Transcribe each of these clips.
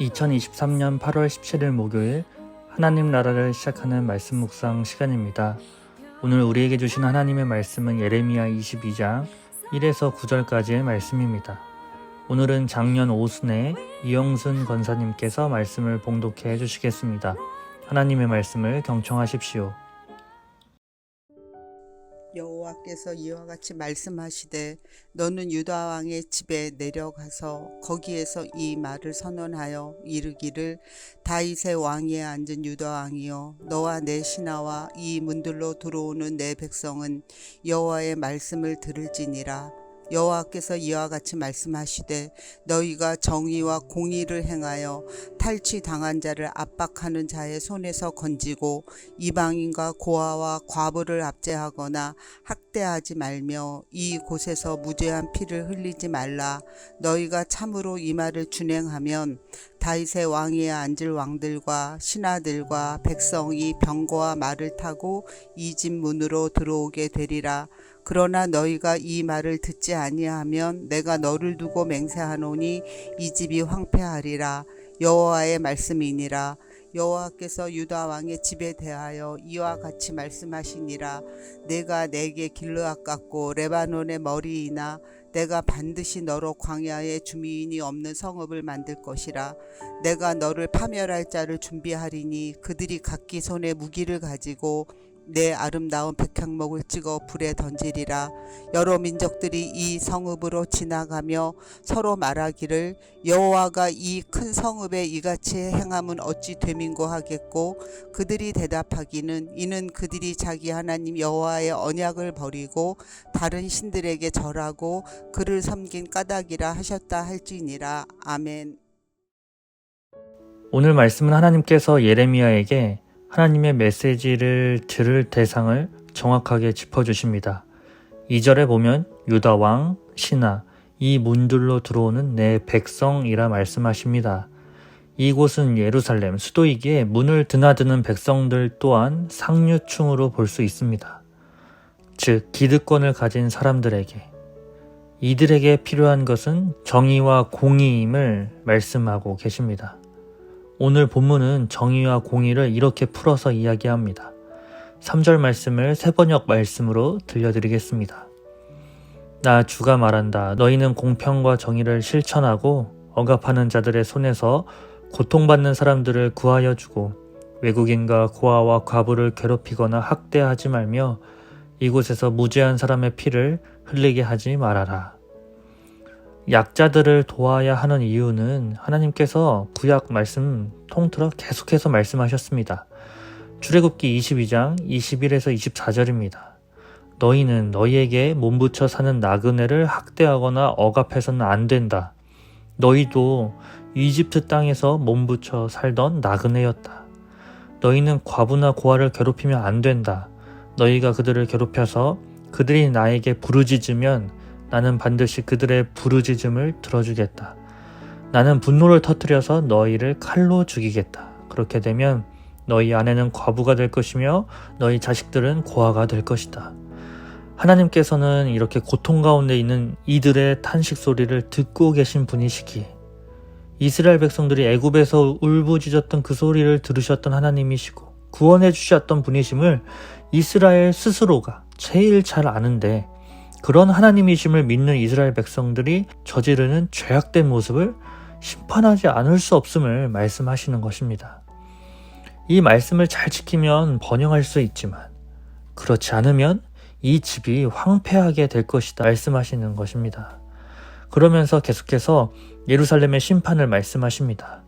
2023년 8월 17일 목요일 하나님 나라를 시작하는 말씀 묵상 시간입니다. 오늘 우리에게 주신 하나님의 말씀은 예레미야 22장 1에서 9절까지의 말씀입니다. 오늘은 작년 오순에 이영순 권사님께서 말씀을 봉독해 해주시겠습니다. 하나님의 말씀을 경청하십시오. 여호와께서 이와 같이 말씀하시되 너는 유다 왕의 집에 내려가서 거기에서 이 말을 선언하여 이르기를 다윗의 왕위에 앉은 유다 왕이여 너와 내 신하와 이 문들로 들어오는 내 백성은 여호와의 말씀을 들을지니라 여호와께서 이와 같이 말씀하시되 너희가 정의와 공의를 행하여 탈취 당한 자를 압박하는 자의 손에서 건지고 이방인과 고아와 과부를 압제하거나 학대하지 말며 이 곳에서 무죄한 피를 흘리지 말라. 너희가 참으로 이 말을 준행하면 다윗의 왕위에 앉을 왕들과 신하들과 백성이 병거와 말을 타고 이 집 문으로 들어오게 되리라 그러나 너희가 이 말을 듣지 아니하면 내가 너를 두고 맹세하노니 이 집이 황폐하리라. 여호와의 말씀이니라. 여호와께서 유다 왕의 집에 대하여 이와 같이 말씀하시니라. 내가 내게 길르앗 같고 레바논의 머리이나 내가 반드시 너로 광야에 주민이 없는 성읍을 만들 것이라. 내가 너를 파멸할 자를 준비하리니 그들이 각기 손에 무기를 가지고 내 아름다운 백향목을 찍어 불에 던지리라. 여러 민족들이 이 성읍으로 지나가며 서로 말하기를 여호와가 이 큰 성읍에 이같이 행함은 어찌 되민고 하겠고 그들이 대답하기는 이는 그들이 자기 하나님 여호와의 언약을 버리고 다른 신들에게 절하고 그를 섬긴 까닭이라 하셨다 할지니라. 아멘. 오늘 말씀은 하나님께서 예레미야에게 하나님의 메시지를 들을 대상을 정확하게 짚어주십니다. 2절에 보면 유다 왕, 신하, 이 문들로 들어오는 내 백성이라 말씀하십니다. 이곳은 예루살렘 수도이기에 문을 드나드는 백성들 또한 상류층으로 볼 수 있습니다. 즉, 기득권을 가진 사람들에게 이들에게 필요한 것은 정의와 공의임을 말씀하고 계십니다. 오늘 본문은 정의와 공의를 이렇게 풀어서 이야기합니다. 3절 말씀을 세번역 말씀으로 들려드리겠습니다. 나 주가 말한다. 너희는 공평과 정의를 실천하고 억압하는 자들의 손에서 고통받는 사람들을 구하여 주고 외국인과 고아와 과부를 괴롭히거나 학대하지 말며 이곳에서 무죄한 사람의 피를 흘리게 하지 말아라. 약자들을 도와야 하는 이유는 하나님께서 구약 말씀 통틀어 계속해서 말씀하셨습니다. 출애굽기 22장 21에서 24절입니다. 너희는 너희에게 몸부쳐 사는 나그네를 학대하거나 억압해서는 안 된다. 너희도 이집트 땅에서 몸부쳐 살던 나그네였다. 너희는 과부나 고아를 괴롭히면 안 된다. 너희가 그들을 괴롭혀서 그들이 나에게 부르짖으면 나는 반드시 그들의 부르짖음을 들어주겠다. 나는 분노를 터뜨려서 너희를 칼로 죽이겠다. 그렇게 되면 너희 아내는 과부가 될 것이며 너희 자식들은 고아가 될 것이다. 하나님께서는 이렇게 고통 가운데 있는 이들의 탄식 소리를 듣고 계신 분이시기에 이스라엘 백성들이 애굽에서 울부짖었던 그 소리를 들으셨던 하나님이시고 구원해 주셨던 분이심을 이스라엘 스스로가 제일 잘 아는데 그런 하나님이심을 믿는 이스라엘 백성들이 저지르는 죄악된 모습을 심판하지 않을 수 없음을 말씀하시는 것입니다. 이 말씀을 잘 지키면 번영할 수 있지만 그렇지 않으면 이 집이 황폐하게 될 것이다 말씀하시는 것입니다. 그러면서 계속해서 예루살렘의 심판을 말씀하십니다.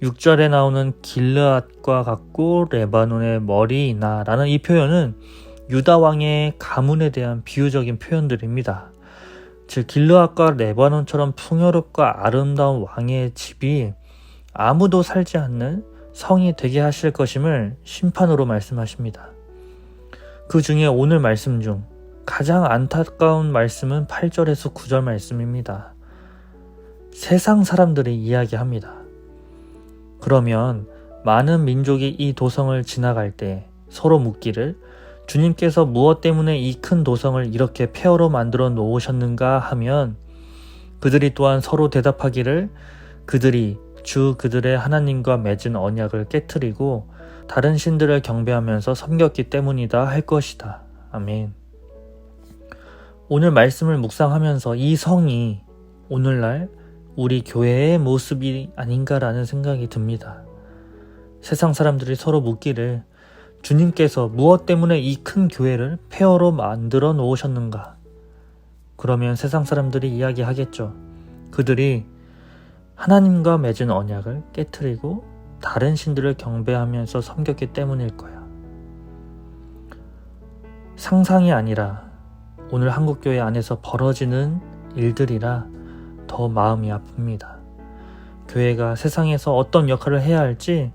6절에 나오는 길르앗과 같고 레바논의 머리나 라는 이 표현은 유다 왕의 가문에 대한 비유적인 표현들입니다. 즉 길르앗과 레바논처럼 풍요롭고 아름다운 왕의 집이 아무도 살지 않는 성이 되게 하실 것임을 심판으로 말씀하십니다. 그 중에 오늘 말씀 중 가장 안타까운 말씀은 8절에서 9절 말씀입니다. 세상 사람들이 이야기합니다. 그러면 많은 민족이 이 도성을 지나갈 때 서로 묻기를 주님께서 무엇 때문에 이 큰 도성을 이렇게 폐허로 만들어 놓으셨는가 하면 그들이 또한 서로 대답하기를 그들이 주 그들의 하나님과 맺은 언약을 깨뜨리고 다른 신들을 경배하면서 섬겼기 때문이다 할 것이다. 아멘. 오늘 말씀을 묵상하면서 이 성이 오늘날 우리 교회의 모습이 아닌가라는 생각이 듭니다. 세상 사람들이 서로 묻기를 주님께서 무엇 때문에 이 큰 교회를 폐허로 만들어 놓으셨는가? 그러면 세상 사람들이 이야기하겠죠. 그들이 하나님과 맺은 언약을 깨뜨리고 다른 신들을 경배하면서 섬겼기 때문일 거야. 상상이 아니라 오늘 한국교회 안에서 벌어지는 일들이라 더 마음이 아픕니다. 교회가 세상에서 어떤 역할을 해야 할지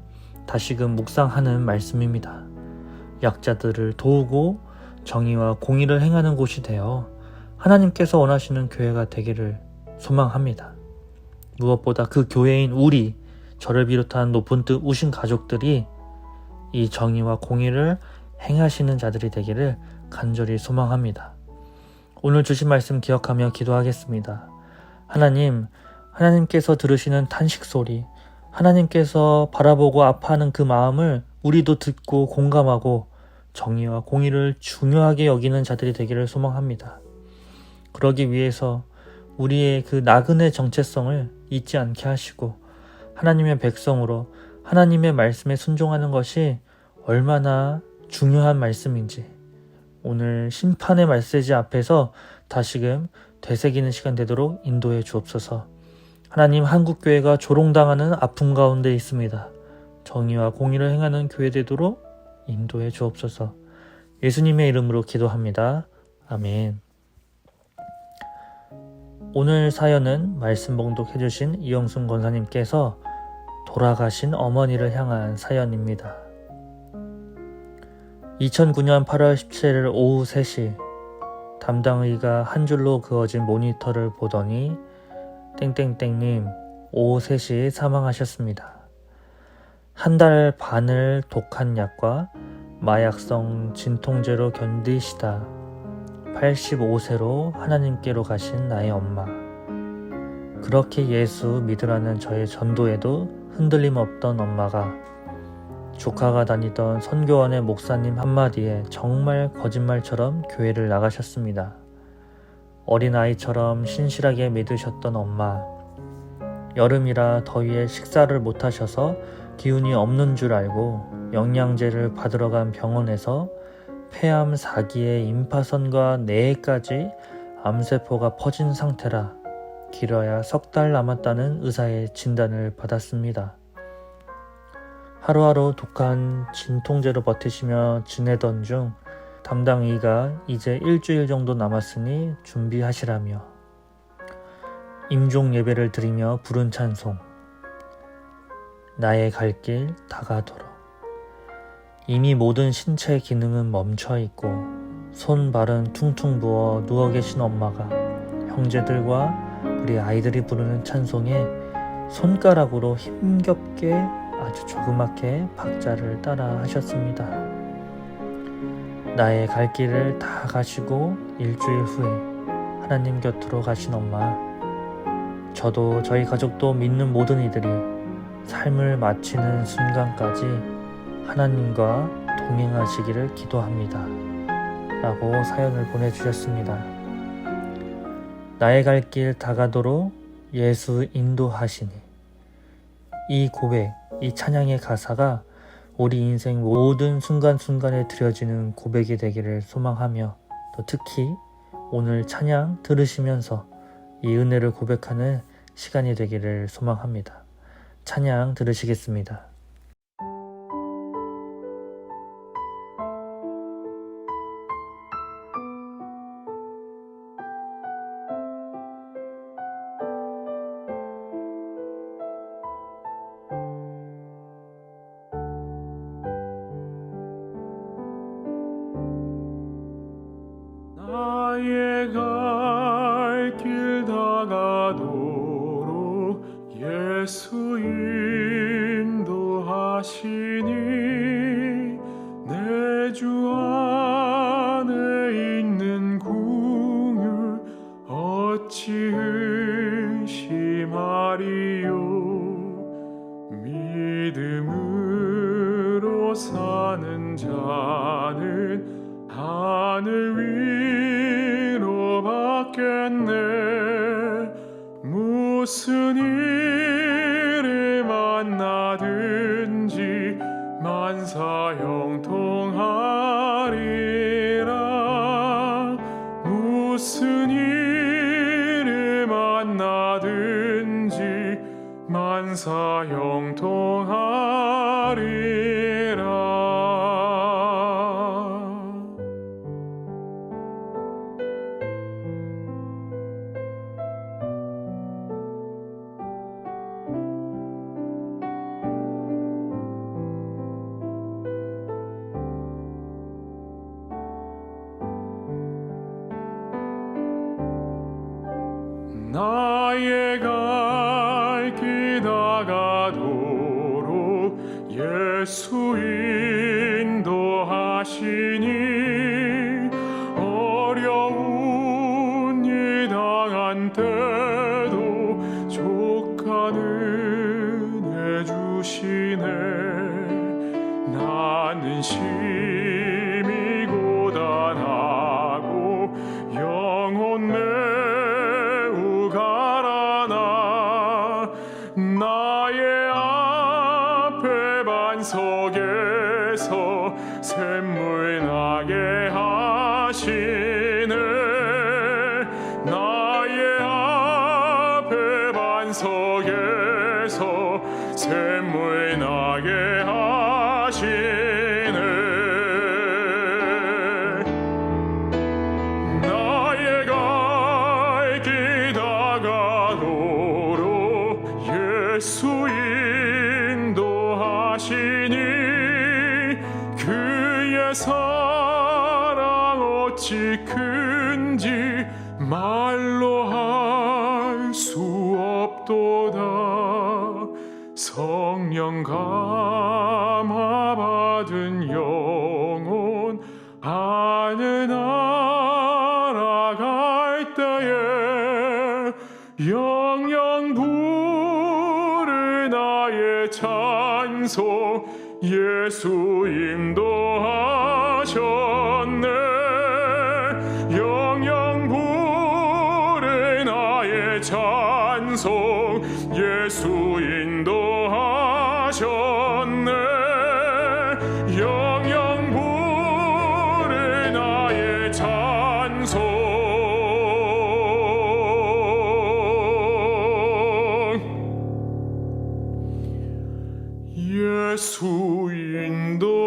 다시금 묵상하는 말씀입니다. 약자들을 도우고 정의와 공의를 행하는 곳이 되어 하나님께서 원하시는 교회가 되기를 소망합니다. 무엇보다 그 교회인 우리, 저를 비롯한 높은 뜻 우신 가족들이 이 정의와 공의를 행하시는 자들이 되기를 간절히 소망합니다. 오늘 주신 말씀 기억하며 기도하겠습니다. 하나님, 하나님께서 들으시는 탄식 소리, 하나님께서 바라보고 아파하는 그 마음을 우리도 듣고 공감하고 정의와 공의를 중요하게 여기는 자들이 되기를 소망합니다. 그러기 위해서 우리의 그 나그네 정체성을 잊지 않게 하시고 하나님의 백성으로 하나님의 말씀에 순종하는 것이 얼마나 중요한 말씀인지 오늘 심판의 말세지 앞에서 다시금 되새기는 시간 되도록 인도해 주옵소서. 하나님 한국교회가 조롱당하는 아픔 가운데 있습니다. 정의와 공의를 행하는 교회 되도록 인도해 주옵소서. 예수님의 이름으로 기도합니다. 아멘. 오늘 사연은 말씀 봉독해 주신 이영순 권사님께서 돌아가신 어머니를 향한 사연입니다. 2009년 8월 17일 오후 3시 담당의가 한 줄로 그어진 모니터를 보더니 땡땡땡님 오후 3시 사망하셨습니다. 한 달 반을 독한 약과 마약성 진통제로 견디시다 85세로 하나님께로 가신 나의 엄마. 그렇게 예수 믿으라는 저의 전도에도 흔들림 없던 엄마가 조카가 다니던 선교원의 목사님 한마디에 정말 거짓말처럼 교회를 나가셨습니다. 어린아이처럼 신실하게 믿으셨던 엄마. 여름이라 더위에 식사를 못하셔서 기운이 없는 줄 알고 영양제를 받으러 간 병원에서 폐암 4기에 임파선과 뇌에까지 암세포가 퍼진 상태라 길어야 석 달 남았다는 의사의 진단을 받았습니다. 하루하루 독한 진통제로 버티시며 지내던 중 담당 의가 이제 일주일 정도 남았으니 준비하시라며 임종 예배를 드리며 부른 찬송 나의 갈 길 다가도록 이미 모든 신체 기능은 멈춰 있고 손 발은 퉁퉁 부어 누워 계신 엄마가 형제들과 우리 아이들이 부르는 찬송에 손가락으로 힘겹게 아주 조그맣게 박자를 따라 하셨습니다. 나의 갈 길을 다 가시고 일주일 후에 하나님 곁으로 가신 엄마. 저도 저희 가족도 믿는 모든 이들이 삶을 마치는 순간까지 하나님과 동행하시기를 기도합니다. 라고 사연을 보내주셨습니다. 나의 갈 길 다가도록 예수 인도하시니. 이 고백, 이 찬양의 가사가 우리 인생 모든 순간순간에 드려지는 고백이 되기를 소망하며 또 특히 오늘 찬양 들으시면서 이 은혜를 고백하는 시간이 되기를 소망합니다. 찬양 들으시겠습니다. 예수 인도하시니 내 주 안에 있는 궁을 어찌 의심하리요? 믿음으로 사는 자는 하늘 위로 받겠네. 무슨 일 만 다가도록 예수 인도하시 반 성령 감화 받은 영혼 하늘 날아갈 때에 영영 부를 나의 찬송 예수 인도하셨네. 영영 부를 나의 찬송 예수 인도 하셨네. 영영 부를 나의 찬송. 예수 인도하셨네